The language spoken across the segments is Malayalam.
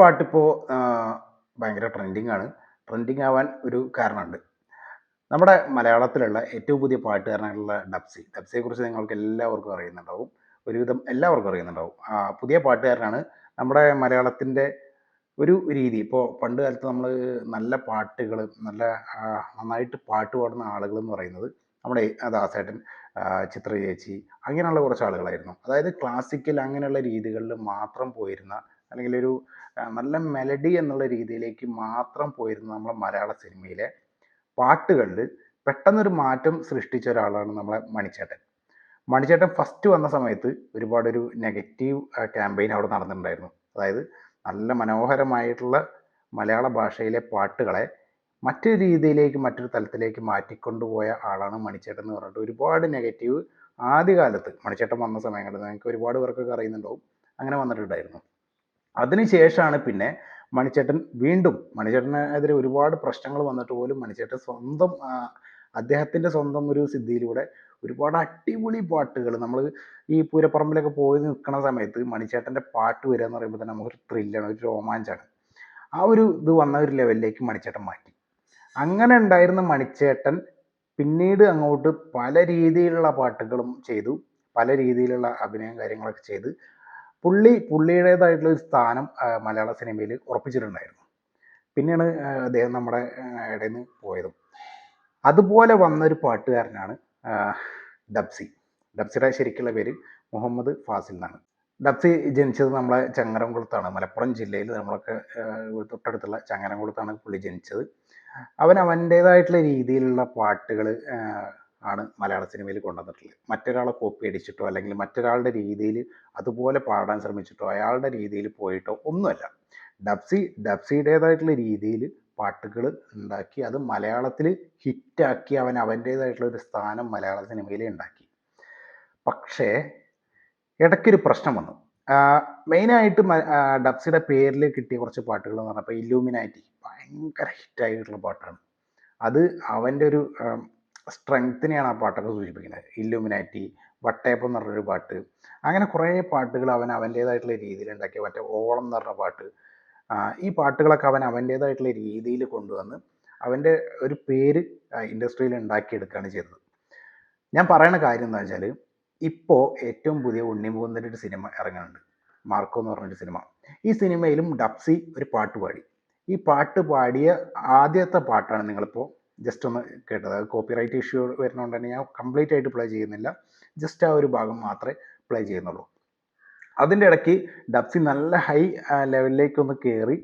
പാട്ടിപ്പോൾ ഭയങ്കര ട്രെൻഡിങ് ആണ്. ട്രെൻഡിങ് ആവാൻ ഒരു കാരണമുണ്ട്. നമ്മുടെ മലയാളത്തിലുള്ള ഏറ്റവും പുതിയ പാട്ടുകാരനായിട്ടുള്ള ഡബ്സി. ഡബ്സിയെക്കുറിച്ച് നിങ്ങൾക്ക് എല്ലാവർക്കും അറിയുന്നുണ്ടാവും. ഒരുവിധം എല്ലാവർക്കും അറിയുന്നുണ്ടാവും. പുതിയ പാട്ടുകാരനാണ് നമ്മുടെ മലയാളത്തിന്റെ ഒരു രീതി. ഇപ്പോൾ പണ്ട് കാലത്ത് നമ്മൾ നല്ല പാട്ടുകൾ നല്ല നന്നായിട്ട് പാട്ട് പാടുന്ന ആളുകൾ എന്ന് പറയുന്നത് നമ്മുടെ ദാസേട്ടൻ ചിത്ര ചേച്ചി അങ്ങനെയുള്ള കുറച്ച് ആളുകളായിരുന്നു. അതായത് ക്ലാസിക്കൽ അങ്ങനെയുള്ള രീതികളിൽ മാത്രം പോയിരുന്ന അല്ലെങ്കിൽ ഒരു നല്ല മെലഡി എന്നുള്ള രീതിയിലേക്ക് മാത്രം പോയിരുന്ന നമ്മുടെ മലയാള സിനിമയിലെ പാട്ടുകളിൽ പെട്ടെന്നൊരു മാറ്റം സൃഷ്ടിച്ച ഒരാളാണ് നമ്മളെ മണിച്ചേട്ടൻ. മണിച്ചേട്ടൻ ഫസ്റ്റ് വന്ന സമയത്ത് ഒരുപാട് ഒരു നെഗറ്റീവ് ക്യാമ്പയിൻ അവിടെ നടന്നിട്ടുണ്ടായിരുന്നു. അതായത് നല്ല മനോഹരമായിട്ടുള്ള മലയാള ഭാഷയിലെ പാട്ടുകളെ മറ്റൊരു രീതിയിലേക്ക് മറ്റൊരു തലത്തിലേക്ക് മാറ്റിക്കൊണ്ടുപോയ ആളാണ് മണിച്ചേട്ടൻ എന്ന് പറഞ്ഞിട്ട് ഒരുപാട് നെഗറ്റീവ് ആദ്യകാലത്ത് മണിച്ചേട്ടൻ വന്ന സമയങ്ങളിൽ നിങ്ങൾക്ക് ഒരുപാട് പേർക്കൊക്കെ അറിയുന്നുണ്ടാവും. അങ്ങനെ വന്നിട്ടുണ്ടായിരുന്നു. അതിനുശേഷമാണ് പിന്നെ മണിച്ചേട്ടൻ വീണ്ടും മണിച്ചേട്ടനെതിരെ ഒരുപാട് പ്രശ്നങ്ങൾ വന്നിട്ട് പോലും മണിച്ചേട്ടൻ സ്വന്തം അദ്ദേഹത്തിന്റെ സ്വന്തം ഒരു സിദ്ധിയിലൂടെ ഒരുപാട് അടിപൊളി പാട്ടുകൾ നമ്മൾ ഈ പൂരപ്പറമ്പിലൊക്കെ പോയി നിൽക്കുന്ന സമയത്ത് മണിച്ചേട്ടന്റെ പാട്ട് വരിക എന്ന് പറയുമ്പോൾ തന്നെ നമുക്കൊരു ത്രില്ലാണ് ഒരു രോമാഞ്ചാണ്. ആ ഒരു ഇത് വന്ന ഒരു ലെവലിലേക്ക് മണിച്ചേട്ടൻ മാറ്റി. അങ്ങനെ ഉണ്ടായിരുന്ന മണിച്ചേട്ടൻ പിന്നീട് അങ്ങോട്ട് പല രീതിയിലുള്ള പാട്ടുകളും ചെയ്തു പല രീതിയിലുള്ള അഭിനയം കാര്യങ്ങളൊക്കെ ചെയ്ത് പുള്ളി പുള്ളിയുടേതായിട്ടുള്ള ഒരു സ്ഥാനം മലയാള സിനിമയിൽ ഉറപ്പിച്ചിട്ടുണ്ടായിരുന്നു. പിന്നെയാണ് അദ്ദേഹം നമ്മുടെ ഇടയിൽ നിന്ന് പോയതും. അതുപോലെ വന്നൊരു പാട്ടുകാരനാണ് ആ, ഡബ്സി. ഡബ്സിയുടെ ശരിക്കുള്ള പേര് മുഹമ്മദ് ഫാസിൽ എന്നാണ്. ഡബ്സി ജനിച്ചത് നമ്മളെ ചങ്ങരംകുളത്താണ്. മലപ്പുറം ജില്ലയിൽ നമ്മളൊക്കെ തൊട്ടടുത്തുള്ള ചങ്ങരംകുളത്താണ് പുള്ളി ജനിച്ചത്. അവൻ അവന്റേതായിട്ടുള്ള രീതിയിലുള്ള പാട്ടുകൾ ആണ് മലയാള സിനിമയിൽ കൊണ്ടുവന്നിട്ടുള്ളത്. മറ്റൊരാളെ കോപ്പി അടിച്ചിട്ടോ അല്ലെങ്കിൽ മറ്റൊരാളുടെ രീതിയിൽ അതുപോലെ പാടാൻ ശ്രമിച്ചിട്ടോ അയാളുടെ രീതിയിൽ പോയിട്ടോ ഒന്നുമല്ല. ഡബ്സി ഡബ്സിയുടേതായിട്ടുള്ള രീതിയിൽ പാട്ടുകൾ ഉണ്ടാക്കി അത് മലയാളത്തിൽ ഹിറ്റാക്കി അവൻ അവന്റേതായിട്ടുള്ള ഒരു സ്ഥാനം മലയാള സിനിമയിൽ ഉണ്ടാക്കി. പക്ഷേ ഇടയ്ക്കൊരു പ്രശ്നം വന്നു. മെയിനായിട്ട് ഡബ്സിയുടെ പേരിൽ കിട്ടിയ കുറച്ച് പാട്ടുകൾ എന്ന് പറഞ്ഞപ്പോൾ ഇല്ലൂമിനാറ്റി ഭയങ്കര ഹിറ്റായിട്ടുള്ള പാട്ടാണ്. അത് അവന്റെ ഒരു സ്ട്രെങ്ത്തിനെയാണ് ആ പാട്ടൊക്കെ സൂചിപ്പിക്കുന്നത്. ഇല്ലുമിനാറ്റി വട്ടയപ്പം എന്ന് പറഞ്ഞൊരു പാട്ട്. അങ്ങനെ കുറേ പാട്ടുകൾ അവൻ അവന്റേതായിട്ടുള്ള രീതിയിൽ ഉണ്ടാക്കിയ മറ്റേ ഓളം എന്ന് പറഞ്ഞ പാട്ട്. ഈ പാട്ടുകളൊക്കെ അവൻ അവന്റേതായിട്ടുള്ള രീതിയിൽ കൊണ്ടുവന്ന് അവന്റെ ഒരു പേര് ഇൻഡസ്ട്രിയിൽ ഉണ്ടാക്കിയെടുക്കുകയാണ് ചെയ്തത്. ഞാൻ പറയുന്ന കാര്യം എന്താ വെച്ചാൽ ഇപ്പോൾ ഏറ്റവും പുതിയ ഉണ്ണിമുകുന്ദന്റെ ഒരു സിനിമ ഇറങ്ങുന്നുണ്ട്. മാർക്കോ എന്ന് പറഞ്ഞൊരു സിനിമ. ഈ സിനിമയിലും ഡപ്സി ഒരു പാട്ട് പാടി. ഈ പാട്ട് പാടിയ ആദ്യത്തെ പാട്ടാണ് നിങ്ങളിപ്പോൾ ജസ്റ്റ് ഒന്ന് കേട്ടത്. അത് കോപ്പിറൈറ്റ് ഇഷ്യൂ വരുന്നതുകൊണ്ട് തന്നെ ഞാൻ കംപ്ലീറ്റ് ആയിട്ട് പ്ലേ ചെയ്യുന്നില്ല. ജസ്റ്റ് ആ ഒരു ഭാഗം മാത്രമേ പ്ലേ ചെയ്യുന്നുള്ളൂ. അതിന്റെ ഇടയ്ക്ക് ഡബ്സി നല്ല ഹൈ ലെവലിലേക്ക് ഒന്ന് കയറി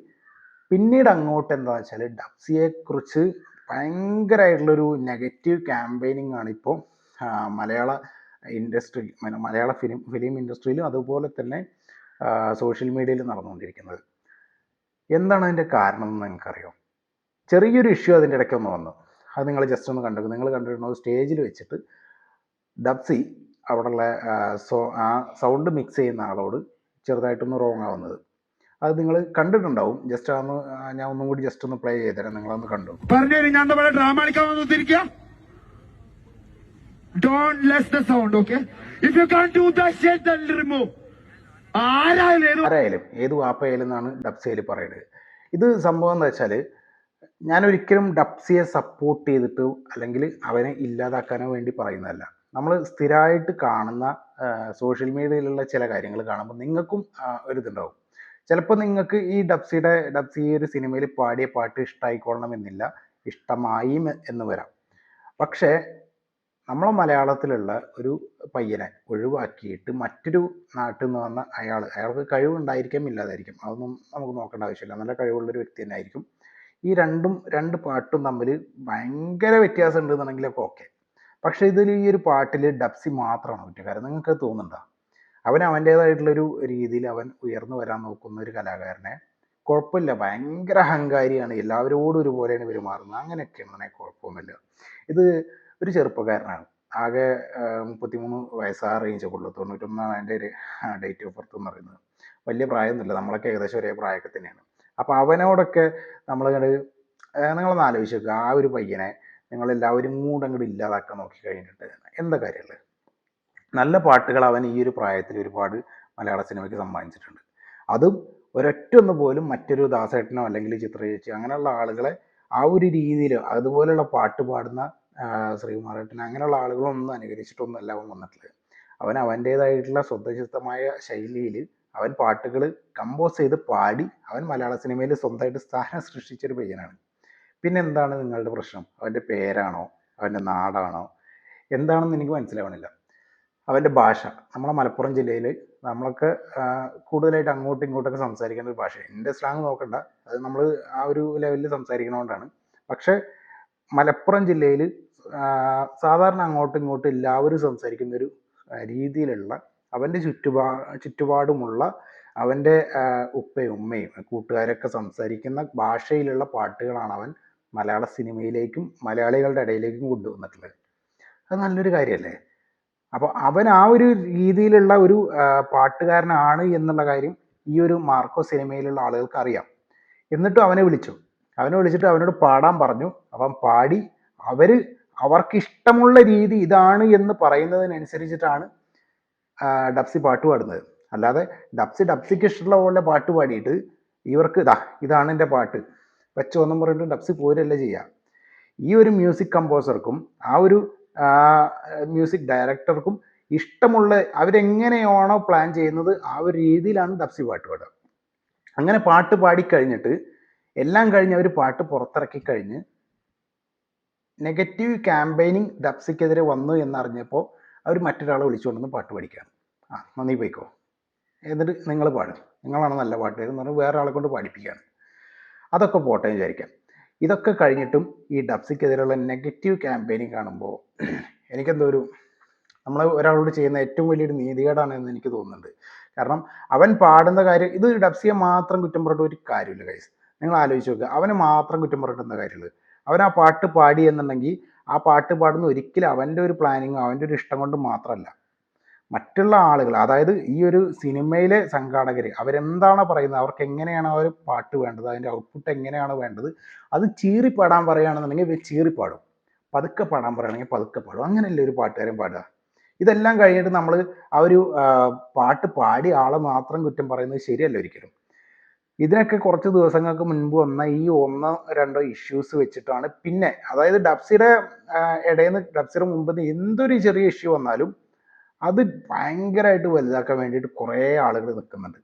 പിന്നീട് അങ്ങോട്ട് എന്താ വെച്ചാൽ ഡബ്സിയെക്കുറിച്ച് ഭയങ്കരമായിട്ടുള്ളൊരു നെഗറ്റീവ് ക്യാമ്പയിനിങ് ആണ് ഇപ്പോൾ മലയാള ഇൻഡസ്ട്രി മലയാള ഫിലിം ഫിലിം ഇൻഡസ്ട്രിയിലും അതുപോലെ തന്നെ സോഷ്യൽ മീഡിയയിൽ നടന്നുകൊണ്ടിരിക്കുന്നത്. എന്താണ് അതിന്റെ കാരണം എന്ന് നിങ്ങൾക്കറിയോ? ചെറിയൊരു ഇഷ്യൂ അതിന്റെ ഇടയ്ക്ക് ഒന്ന് വന്നു. അത് നിങ്ങൾ ജസ്റ്റ് ഒന്ന് കണ്ടു നിങ്ങൾ കണ്ടിരുന്നത് സ്റ്റേജിൽ വെച്ചിട്ട് ഡബ്സി അവിടെയുള്ള സോ ആ സൗണ്ട് മിക്സ് ചെയ്യുന്ന ആളോട് ചെറുതായിട്ടൊന്ന് റോങ് ആവുന്നത്. അത് നിങ്ങൾ കണ്ടിട്ടുണ്ടാവും. ജസ്റ്റ് അന്ന് ഞാൻ ഒന്നും കൂടി ജസ്റ്റ് ഒന്ന് പ്ലേ ചെയ്തുതരാം. നിങ്ങളൊന്ന് കണ്ടു പറഞ്ഞു ഞാൻ ഡ്രാമ കളിക്കാൻ don't less the sound okay if you do that remove ആരായാലും ഏത് വാപ്പയായാലും എന്നാണ് ഡബ്സയിൽ പറയുന്നത്. ഇത് സംഭവം എന്താ വെച്ചാൽ ഞാൻ ഒരിക്കലും ഡപ്സിയെ സപ്പോർട്ട് ചെയ്തിട്ട് അല്ലെങ്കിൽ അവനെ ഇല്ലാതാക്കാനോ വേണ്ടി പറയുന്നതല്ല. നമ്മൾ സ്ഥിരമായിട്ട് കാണുന്ന സോഷ്യൽ മീഡിയയിലുള്ള ചില കാര്യങ്ങൾ കാണുമ്പോൾ നിങ്ങൾക്കും ഒരു ഒരിതുണ്ടാവും. ചിലപ്പോൾ നിങ്ങൾക്ക് ഈ ഡബ്സിയുടെ ഡബ്സി ഈ ഒരു സിനിമയിൽ പാടിയ പാട്ട് ഇഷ്ടമായിക്കൊള്ളണമെന്നില്ല ഇഷ്ടമായി എന്ന് വരാം. പക്ഷേ നമ്മളെ മലയാളത്തിലുള്ള ഒരു പയ്യനെ ഒഴിവാക്കിയിട്ട് മറ്റൊരു നാട്ടിൽ നിന്ന് വന്ന അയാൾ അയാൾക്ക് കഴിവുണ്ടായിരിക്കാം ഇല്ലാതായിരിക്കും. അതൊന്നും നമുക്ക് നോക്കേണ്ട ആവശ്യമില്ല. നല്ല കഴിവുള്ളൊരു വ്യക്തി തന്നെ ആയിരിക്കും ഈ രണ്ടും രണ്ട് പാട്ടും തമ്മിൽ ഭയങ്കര വ്യത്യാസം ഉണ്ടെന്നുണ്ടെങ്കിലൊക്കെ ഓക്കെ പക്ഷേ ഇതിൽ ഈ ഒരു പാട്ടിൽ ഡബ്സി മാത്രമാണ് കുറ്റക്കാരൻ. നിങ്ങൾക്ക് തോന്നുന്നുണ്ടോ? അവൻ അവന്റേതായിട്ടുള്ളൊരു രീതിയിൽ അവൻ ഉയർന്നു വരാൻ നോക്കുന്ന ഒരു കലാകാരനെ. കുഴപ്പമില്ല. ഭയങ്കര അഹങ്കാരിയാണ്. എല്ലാവരോടും ഒരുപോലെയാണ് പെരുമാറുന്നത്. അങ്ങനെയൊക്കെയാണ് കുഴപ്പമൊന്നുമില്ല. ഇത് ഒരു ചെറുപ്പക്കാരനാണ്. ആകെ ആ, മുപ്പത്തിമൂന്ന് വയസ്സാ റേഞ്ച് ഉള്ളൂ. തൊണ്ണൂറ്റൊന്നാണ് അതിന്റെ ഒരു ഡേറ്റ് ഓഫ് ബർത്ത് എന്ന് പറയുന്നത്. വലിയ പ്രായമൊന്നുമില്ല. നമ്മളൊക്കെ ഏകദേശം ഒരേ പ്രായമൊക്കെ തന്നെയാണ്. അപ്പോൾ അവനോടൊക്കെ നമ്മളിങ്ങോട്ട് നിങ്ങളൊന്ന് ആലോചിച്ച് നോക്കുക ആ ഒരു പയ്യനെ നിങ്ങളെല്ലാവരും കൂടെ അങ്ങോട്ട് ഇല്ലാതാക്കാൻ നോക്കി കഴിഞ്ഞിട്ട് എന്താ കാര്യമുള്ളത്? നല്ല പാട്ടുകൾ അവൻ ഈ ഒരു പ്രായത്തിൽ ഒരുപാട് മലയാള സിനിമയ്ക്ക് സമ്മാനിച്ചിട്ടുണ്ട്. അതും ഒരൊറ്റ ഒന്ന് പോലും മറ്റൊരു ദാസേട്ടനോ അല്ലെങ്കിൽ ചിത്ര ചേച്ചി അങ്ങനെയുള്ള ആളുകളെ ആ ഒരു രീതിയിൽ അതുപോലെയുള്ള പാട്ട് പാടുന്ന ശ്രീകുമാരേട്ടൻ അങ്ങനെയുള്ള ആളുകളൊന്നും അനുകരിച്ചിട്ടൊന്നും അല്ല അവൻ വന്നിട്ടുള്ളത്. അവൻ അവന്റേതായിട്ടുള്ള സ്വതസിദ്ധമായ ശൈലിയിൽ അവൻ പാട്ടുകൾ കമ്പോസ് ചെയ്ത് പാടി അവൻ മലയാള സിനിമയിൽ സ്വന്തമായിട്ട് സ്ഥാനം സൃഷ്ടിച്ചൊരു പയ്യനാണ്. പിന്നെ എന്താണ് നിങ്ങളുടെ പ്രശ്നം? അവന്റെ പേരാണോ? അവന്റെ നാടാണോ? എന്താണെന്ന് എനിക്ക് മനസ്സിലാവണില്ല. അവന്റെ ഭാഷ. നമ്മളെ മലപ്പുറം ജില്ലയിൽ നമ്മളൊക്കെ കൂടുതലായിട്ട് അങ്ങോട്ടും ഇങ്ങോട്ടൊക്കെ സംസാരിക്കുന്ന ഒരു ഭാഷ എന്റെ സ്ലാങ് നോക്കണ്ട. അത് നമ്മൾ ആ ഒരു ലെവലിൽ സംസാരിക്കണോണ്ടാണ്. പക്ഷേ മലപ്പുറം ജില്ലയിൽ സാധാരണ അങ്ങോട്ടും ഇങ്ങോട്ടും എല്ലാവരും സംസാരിക്കുന്ന ഒരു രീതിയിലുള്ള അവന്റെ ചുറ്റുപാ ചുറ്റുപാടുമുള്ള അവന്റെ ഉപ്പയും ഉമ്മയും കൂട്ടുകാരൊക്കെ സംസാരിക്കുന്ന ഭാഷയിലുള്ള പാട്ടുകളാണ് അവൻ മലയാള സിനിമയിലേക്കും മലയാളികളുടെ ഇടയിലേക്കും കൊണ്ടുവന്നിട്ടുള്ളത്. അത് നല്ലൊരു കാര്യമല്ലേ? അപ്പോൾ അവൻ ആ ഒരു രീതിയിലുള്ള ഒരു പാട്ടുകാരനാണ് എന്നുള്ള കാര്യം ഈ ഒരു മാർക്കോ സിനിമയിലുള്ള ആളുകൾക്ക് അറിയാം എന്നിട്ടും അവനെ വിളിച്ചു. അവനെ വിളിച്ചിട്ട് അവനോട് പാടാൻ പറഞ്ഞു. അവൻ പാടി അവർ അവർക്ക് ഇഷ്ടമുള്ള രീതി ഇതാണ് എന്ന് പറയുന്നതിനനുസരിച്ചിട്ടാണ് ഡബ്സി പാട്ട് പാടുന്നത്. അല്ലാതെ ഡബ്സി ഡബ്സിക്ക് ഇഷ്ടമുള്ള പോലെ പാട്ട് പാടിയിട്ട് ഇവർക്ക് ഇതാ ഇതാണ് എന്റെ പാട്ട്. വെച്ചോ എന്നും പറഞ്ഞിട്ട് ഡബ്സി പോരല്ല ചെയ്യുക ഈ ഒരു മ്യൂസിക് കമ്പോസർക്കും ആ ഒരു മ്യൂസിക് ഡയറക്ടർക്കും ഇഷ്ടമുള്ള അവരെങ്ങനെയാണോ പ്ലാൻ ചെയ്യുന്നത് ആ ഒരു രീതിയിലാണ് ഡബ്സി പാട്ട് പാടുക. അങ്ങനെ പാട്ട് പാടിക്കഴിഞ്ഞിട്ട് എല്ലാം കഴിഞ്ഞ് അവർ പാട്ട് പുറത്തിറക്കി കഴിഞ്ഞ് നെഗറ്റീവ് ക്യാമ്പയിനിങ് ഡബ്സിക്കെതിരെ വന്നു എന്നറിഞ്ഞപ്പോൾ അവർ മറ്റൊരാളെ വിളിച്ചുകൊണ്ടുവന്ന് പാട്ട് പഠിക്കുകയാണ് ആ നന്ദി പോയിക്കോ. എന്നിട്ട് നിങ്ങൾ പാടും. നിങ്ങളാണ് നല്ല പാട്ട് എന്ന് പറഞ്ഞാൽ വേറെ ആളെ കൊണ്ട് പാടിപ്പിക്കുകയാണ്. അതൊക്കെ പോട്ടെ വിചാരിക്കാം. ഇതൊക്കെ കഴിഞ്ഞിട്ടും ഈ ഡബ്സിക്കെതിരെയുള്ള നെഗറ്റീവ് ക്യാമ്പയിനിങ് കാണുമ്പോൾ എനിക്കെന്തോ ഒരു നമ്മൾ ഒരാളോട് ചെയ്യുന്ന ഏറ്റവും വലിയൊരു നീതികേടാണ് എന്ന് എനിക്ക് തോന്നുന്നുണ്ട്. കാരണം അവൻ പാടുന്ന കാര്യം ഇത് ഡബ്സിയെ മാത്രം കുറ്റം പറഞ്ഞിട്ട് ഒരു കാര്യമില്ല കൈസ് നിങ്ങൾ ആലോചിച്ച് നോക്കുക അവന് മാത്രം കുറ്റം പറഞ്ഞിട്ട് എന്താ കാര്യമുള്ളത്? അവൻ ആ പാട്ട് പാടി എന്നുണ്ടെങ്കിൽ ആ പാട്ട് പാടുന്ന ഒരിക്കലും അവന്റെ ഒരു പ്ലാനിങ്ങോ അവന്റെ ഒരു ഇഷ്ടം കൊണ്ട് മാത്രമല്ല. മറ്റുള്ള ആളുകൾ അതായത് ഈ ഒരു സിനിമയിലെ സംഘാടകർ അവരെന്താണോ പറയുന്നത് അവർക്ക് എങ്ങനെയാണ് ആ ഒരു പാട്ട് വേണ്ടത് അതിന്റെ ഔട്ട്പുട്ട് എങ്ങനെയാണ് വേണ്ടത് അത് ചീറി പാടാൻ പറയുകയാണെന്നുണ്ടെങ്കിൽ ചീറി പാടും പതുക്കെ പാടാൻ പറയുകയാണെങ്കിൽ പതുക്കെ പാടും. അങ്ങനെയല്ലേ ഒരു പാട്ടുകാരൻ പാടുക? ഇതെല്ലാം കഴിഞ്ഞിട്ട് നമ്മൾ ആ ഒരു പാട്ട് പാടി ആളെ മാത്രം കുറ്റം പറയുന്നത് ശരിയല്ല ഒരിക്കലും. ഇതിനൊക്കെ കുറച്ച് ദിവസങ്ങൾക്ക് മുൻപ് വന്ന ഈ ഒന്നോ രണ്ടോ ഇഷ്യൂസ് വെച്ചിട്ടാണ്. പിന്നെ അതായത് ഡബ്സിയുടെ ഇടയിൽ നിന്ന് ഡബ്സിയുടെ മുമ്പ് നിന്ന് എന്തൊരു ചെറിയ ഇഷ്യൂ വന്നാലും അത് ഭയങ്കരമായിട്ട് വലുതാക്കാൻ വേണ്ടിയിട്ട് കുറേ ആളുകൾ നിൽക്കുന്നുണ്ട്.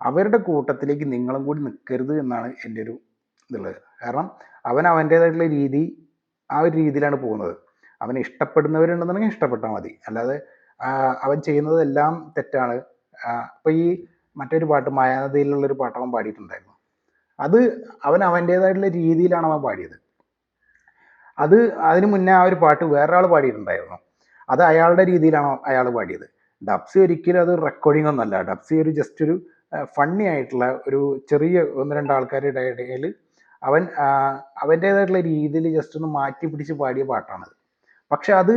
അവരുടെ കൂട്ടത്തിലേക്ക് നിങ്ങളും കൂടി നിൽക്കരുത് എന്നാണ് എന്റെ ഒരു ഇതുള്ളത്. കാരണം അവൻ അവന്റേതായിട്ടുള്ള രീതി ആ ഒരു രീതിയിലാണ് പോകുന്നത്. അവന് ഇഷ്ടപ്പെടുന്നവരുണ്ടെന്നുണ്ടെങ്കിൽ ഇഷ്ടപ്പെട്ടാൽ മതി. അല്ലാതെ അവൻ ചെയ്യുന്നതെല്ലാം തെറ്റാണ്. അപ്പോൾ ഈ മറ്റൊരു പാട്ട് മായാനദിയിലുള്ളൊരു പാട്ട് അവൻ പാടിയിട്ടുണ്ടായിരുന്നു. അത് അവൻ അവന്റേതായിട്ടുള്ള രീതിയിലാണ് അവൻ പാടിയത്. അത് അതിന് മുന്നേ ആ ഒരു പാട്ട് വേറൊരാൾ പാടിയിട്ടുണ്ടായിരുന്നു. അത് അയാളുടെ രീതിയിലാണ് അയാൾ പാടിയത്. ഡബ്സി ഒരിക്കലും അത് റെക്കോർഡിംഗ് ഒന്നല്ല. ഡബ്സി ഒരു ജസ്റ്റ് ഒരു ഫണ്ണി ആയിട്ടുള്ള ഒരു ചെറിയ ഒന്ന് രണ്ട് ആൾക്കാരുടെ ഇടയിൽ അവൻ അവന്റേതായിട്ടുള്ള രീതിയിൽ ജസ്റ്റ് ഒന്ന് മാറ്റി പിടിച്ച് പാടിയ പാട്ടാണത്. പക്ഷെ അത്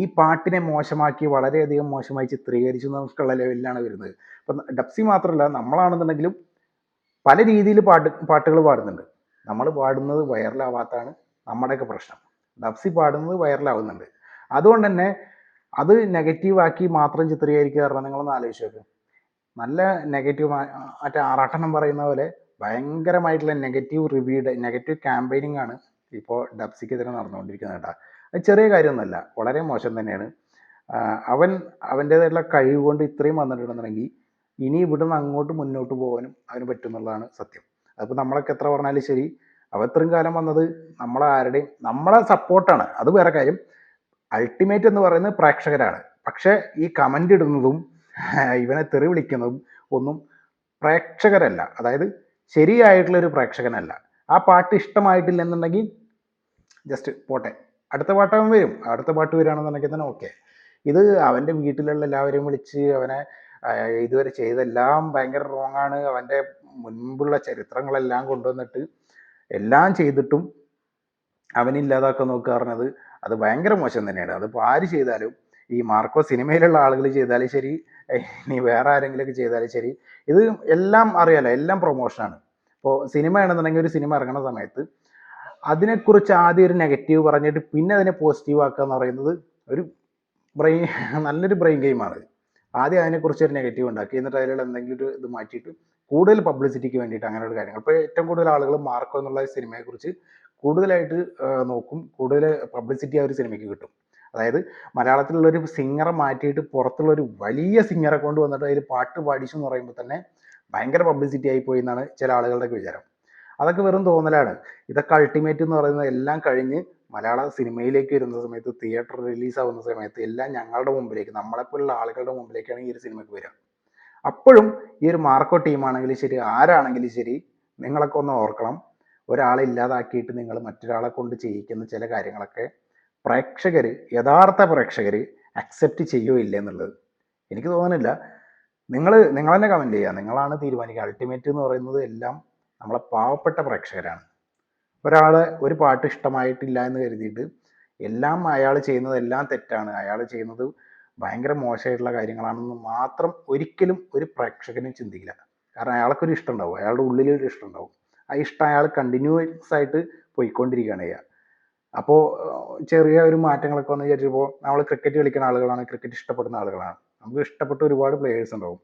ഈ പാട്ടിനെ മോശമാക്കി വളരെയധികം മോശമായി ചിത്രീകരിച്ചു നമുക്കുള്ള ലെവലിലാണ് വരുന്നത്. ഇപ്പം ഡപ്സി മാത്രമല്ല നമ്മളാണെന്നുണ്ടെങ്കിലും പല രീതിയിൽ പാട്ട് പാട്ടുകൾ പാടുന്നുണ്ട്. നമ്മൾ പാടുന്നത് വൈറലാവാത്താണ് നമ്മുടെയൊക്കെ പ്രശ്നം. ഡപ്സി പാടുന്നത് വൈറലാവുന്നുണ്ട്. അതുകൊണ്ട് തന്നെ അത് നെഗറ്റീവാക്കി മാത്രം ചിത്രീകരിക്കുക പറഞ്ഞാൽ നിങ്ങളൊന്ന് ആലോചിച്ച് നോക്ക്. നല്ല നെഗറ്റീവ് മറ്റേ ആറാട്ടണം പറയുന്ന പോലെ ഭയങ്കരമായിട്ടുള്ള നെഗറ്റീവ് റിവ്യൂഡ് നെഗറ്റീവ് ക്യാമ്പയിനിങ് ആണ് ഇപ്പോൾ ഡബ്സിക്കെതിരെ നടന്നുകൊണ്ടിരിക്കുന്നത് കേട്ടോ. ചെറിയ കാര്യമൊന്നുമല്ല. വളരെ മോശം തന്നെയാണ്. അവൻ അവന്റേതായിട്ടുള്ള കഴിവ് കൊണ്ട് ഇത്രയും വന്നിട്ടുണ്ടെന്നുണ്ടെങ്കിൽ ഇനി ഇവിടുന്ന് അങ്ങോട്ട് മുന്നോട്ട് പോകാനും അവന് പറ്റുമെന്നുള്ളതാണ് സത്യം. അതിപ്പോൾ നമ്മളൊക്കെ എത്ര പറഞ്ഞാലും ശരി അവ ഇത്രയും കാലം വന്നത് നമ്മളെ ആരുടെയും നമ്മളെ സപ്പോർട്ടാണ്. അത് വേറെ കാര്യം. അൾട്ടിമേറ്റ് എന്ന് പറയുന്നത് പ്രേക്ഷകരാണ്. പക്ഷേ ഈ കമന്റ് ഇടുന്നതും ഇവനെ തെറി വിളിക്കുന്നതും ഒന്നും പ്രേക്ഷകരല്ല. അതായത് ശരിയായിട്ടുള്ളൊരു പ്രേക്ഷകനല്ല. ആ പാട്ട് ഇഷ്ടമായിട്ടില്ലെന്നുണ്ടെങ്കിൽ ജസ്റ്റ് പോട്ടെ. അടുത്ത പാട്ട് അവൻ വരും. അടുത്ത പാട്ട് വരികയാണെന്നുണ്ടെങ്കിൽ തന്നെ ഓക്കെ ഇത് അവന്റെ വീട്ടിലുള്ള എല്ലാവരെയും വിളിച്ച് അവനെ ഇതുവരെ ചെയ്തെല്ലാം ഭയങ്കര ആണ്. അവന്റെ മുൻപുള്ള ചരിത്രങ്ങളെല്ലാം കൊണ്ടുവന്നിട്ട് എല്ലാം ചെയ്തിട്ടും അവനില്ലാതാക്കാൻ നോക്കുക പറഞ്ഞത് അത് ഭയങ്കര മോശം തന്നെയാണ്. അതിപ്പോൾ ആര് ചെയ്താലും ഈ മാർക്കോ സിനിമയിലുള്ള ആളുകൾ ചെയ്താലും ശരി ഇനി വേറെ ആരെങ്കിലുമൊക്കെ ചെയ്താലും ശരി ഇത് എല്ലാം അറിയാലോ എല്ലാം പ്രൊമോഷനാണ് ഇപ്പോൾ സിനിമ ആണെന്നുണ്ടെങ്കിൽ ഒരു സിനിമ ഇറങ്ങുന്ന സമയത്ത് അതിനെക്കുറിച്ച് ആദ്യം ഒരു നെഗറ്റീവ് പറഞ്ഞിട്ട് പിന്നെ അതിനെ പോസിറ്റീവ് ആക്കുക എന്ന് പറയുന്നത് ഒരു ബ്രെയിൻ നല്ലൊരു ബ്രെയിൻ ഗെയിമാണ് ആദ്യം അതിനെക്കുറിച്ച് ഒരു നെഗറ്റീവ് ഉണ്ടാക്കി. എന്നിട്ട് അതിലുള്ള എന്തെങ്കിലും ഒരു ഇത് മാറ്റിയിട്ട് കൂടുതൽ പബ്ലിസിറ്റിക്ക് വേണ്ടിയിട്ട് അങ്ങനെയുള്ള കാര്യങ്ങൾ. ഇപ്പോൾ ഏറ്റവും കൂടുതൽ ആളുകൾ മാർക്കോ എന്നുള്ള സിനിമയെക്കുറിച്ച് കൂടുതലായിട്ട് നോക്കും. കൂടുതൽ പബ്ലിസിറ്റി ആ ഒരു സിനിമയ്ക്ക് കിട്ടും. അതായത് മലയാളത്തിലുള്ള ഒരു സിംഗറെ മാറ്റിയിട്ട് പുറത്തുള്ള ഒരു വലിയ സിംഗറെ കൊണ്ട് വന്നിട്ട് അതിൽ പാട്ട് പാടിച്ചു എന്ന് പറയുമ്പോൾ തന്നെ ഭയങ്കര പബ്ലിസിറ്റി ആയി പോയി എന്നാണ് ചില ആളുകളുടെയൊക്കെ വിചാരം. അതൊക്കെ വെറും തോന്നലാണ്. ഇതൊക്കെ അൾട്ടിമേറ്റ് എന്ന് പറയുന്നത് എല്ലാം കഴിഞ്ഞ് മലയാള സിനിമയിലേക്ക് വരുന്ന സമയത്ത് തിയേറ്റർ റിലീസ് ആവുന്ന സമയത്ത് എല്ലാം ഞങ്ങളുടെ മുമ്പിലേക്ക് നമ്മളെപ്പോലുള്ള ആളുകളുടെ മുമ്പിലേക്കാണ് ഈ ഒരു സിനിമയ്ക്ക് വരിക. അപ്പോഴും ഈ ഒരു മാർക്കോ ടീമാണെങ്കിലും ശരി ആരാണെങ്കിലും ശരി നിങ്ങളൊക്കെ ഒന്ന് ഓർക്കണം. ഒരാളെ ഇല്ലാതാക്കിയിട്ട് നിങ്ങൾ മറ്റൊരാളെ കൊണ്ട് ചെയ്യിക്കുന്ന ചില കാര്യങ്ങളൊക്കെ പ്രേക്ഷകർ യഥാർത്ഥ പ്രേക്ഷകർ അക്സെപ്റ്റ് ചെയ്യോ ഇല്ല എന്നുള്ളത്. എനിക്ക് തോന്നുന്നില്ല. നിങ്ങൾ നിങ്ങൾ തന്നെ കമന്റ് ചെയ്യുക. നിങ്ങളാണ് തീരുമാനിക്കുക. അൾട്ടിമേറ്റ് എന്ന് പറയുന്നത് എല്ലാം നമ്മളെ പാവപ്പെട്ട പ്രേക്ഷകരാണ്. ഒരാൾ ഒരു പാട്ട് ഇഷ്ടമായിട്ടില്ല എന്ന് കരുതിയിട്ട് എല്ലാം അയാൾ ചെയ്യുന്നതെല്ലാം തെറ്റാണ്. അയാൾ ചെയ്യുന്നത് ഭയങ്കര മോശമായിട്ടുള്ള കാര്യങ്ങളാണെന്ന് മാത്രം ഒരിക്കലും ഒരു പ്രേക്ഷകനും ചിന്തിക്കില്ല. കാരണം അയാൾക്കൊരു ഇഷ്ടം ഉണ്ടാവും. അയാളുടെ ഉള്ളിലൊരു ഇഷ്ടം ഉണ്ടാവും. ആ ഇഷ്ടം അയാൾ കണ്ടിന്യൂസ് ആയിട്ട് പോയിക്കൊണ്ടിരിക്കുകയാണ് ചെയ്യുക. അപ്പോൾ ചെറിയ ഒരു മാറ്റങ്ങളൊക്കെ വന്ന് വിചാരിച്ചപ്പോൾ നമ്മൾ ക്രിക്കറ്റ് കളിക്കുന്ന ആളുകളാണ് ക്രിക്കറ്റ് ഇഷ്ടപ്പെടുന്ന ആളുകളാണ്. നമുക്ക് ഇഷ്ടപ്പെട്ട ഒരുപാട് പ്ലേയേഴ്സ് ഉണ്ടാവും.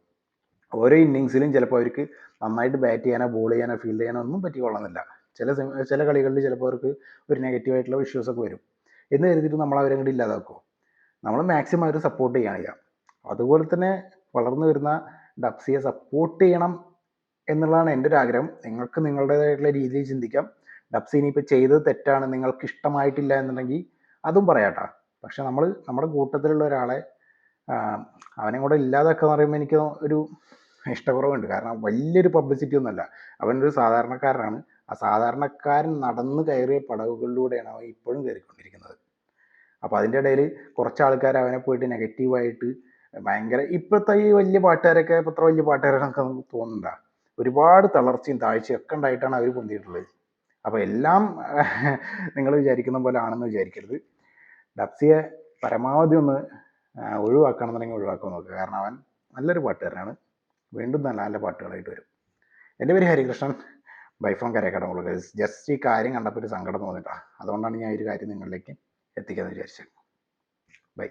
ഓരോ ഇന്നിങ്സിലും ചിലപ്പോൾ അവർക്ക് നന്നായിട്ട് ബാറ്റ് ചെയ്യാനോ ബോൾ ചെയ്യാനോ ഫീൽഡ് ചെയ്യാനോ ഒന്നും പറ്റിക്കൊള്ളുന്നില്ല ചില ചില കളികളിൽ ചിലപ്പോൾ അവർക്ക് ഒരു നെഗറ്റീവായിട്ടുള്ള ഇഷ്യൂസ് ഒക്കെ വരും. എന്ന് കരുതിയിട്ട് നമ്മൾ അവരെ കൂടി ഇല്ലാതാക്കുമോ നമ്മൾ മാക്സിമം അവർ സപ്പോർട്ട് ചെയ്യണില്ല. അതുപോലെ തന്നെ വളർന്നു വരുന്ന ഡബ്സിയെ സപ്പോർട്ട് ചെയ്യണം എന്നുള്ളതാണ് എന്റെ ഒരു ആഗ്രഹം. നിങ്ങൾക്ക് നിങ്ങളുടേതായിട്ടുള്ള രീതിയിൽ ചിന്തിക്കാം. ഡബ്സി ഇനിയിപ്പോൾ ചെയ്തത് തെറ്റാണ് നിങ്ങൾക്ക് ഇഷ്ടമായിട്ടില്ല എന്നുണ്ടെങ്കിൽ അതും പറയാട്ടാ പക്ഷെ നമ്മൾ നമ്മുടെ കൂട്ടത്തിലുള്ള ഒരാളെ അവനെ കൂടെ ഇല്ലാതാക്കുക എന്ന് പറയുമ്പോൾ എനിക്ക് ഒരു ഇഷ്ടക്കുറവുണ്ട്. കാരണം വലിയൊരു പബ്ലിസിറ്റി ഒന്നുമല്ല. അവനൊരു സാധാരണക്കാരനാണ്. ആ സാധാരണക്കാരൻ നടന്നു കയറിയ പടവുകളിലൂടെയാണ് അവൻ ഇപ്പോഴും കയറിക്കൊണ്ടിരിക്കുന്നത്. അപ്പോൾ അതിന്റെ ഇടയിൽ കുറച്ച് ആൾക്കാർ അവനെ പോയിട്ട് നെഗറ്റീവായിട്ട് ഭയങ്കര ഇപ്പോഴത്തെ ഈ വലിയ പാട്ടുകാരൊക്കെ ഇപ്പം വലിയ പാട്ടുകാരൊക്കെ നമുക്ക് തോന്നുന്നുണ്ട? ഒരുപാട് തളർച്ചയും താഴ്ചയും ഒക്കെ ഉണ്ടായിട്ടാണ് അവർ പൊന്തിയിട്ടുള്ളത്. അപ്പോൾ എല്ലാം നിങ്ങൾ വിചാരിക്കുന്ന പോലെ ആണെന്ന് വിചാരിക്കരുത്. ഡബ്സിയെ പരമാവധി ഒന്ന് ആ, ഒഴിവാക്കണമെന്നുണ്ടെങ്കിൽ ഒഴിവാക്കാൻ നോക്കുക കാരണം അവൻ നല്ലൊരു പാട്ടുകാരനാണ്. വീണ്ടും നല്ല നല്ല പാട്ടുകളായിട്ട് വരും. എന്റെ പേര് ഹരികൃഷ്ണൻ. ബൈഫോൺ കരക്കടമുള്ള ജസ്റ്റ് ഈ കാര്യം കണ്ടപ്പോൾ ഒരു സങ്കടം തോന്നിട്ടാ. അതുകൊണ്ടാണ് ഞാൻ ഈ ഒരു കാര്യം നിങ്ങളിലേക്ക് എത്തിക്കാമെന്ന് വിചാരിച്ചത്. ബൈ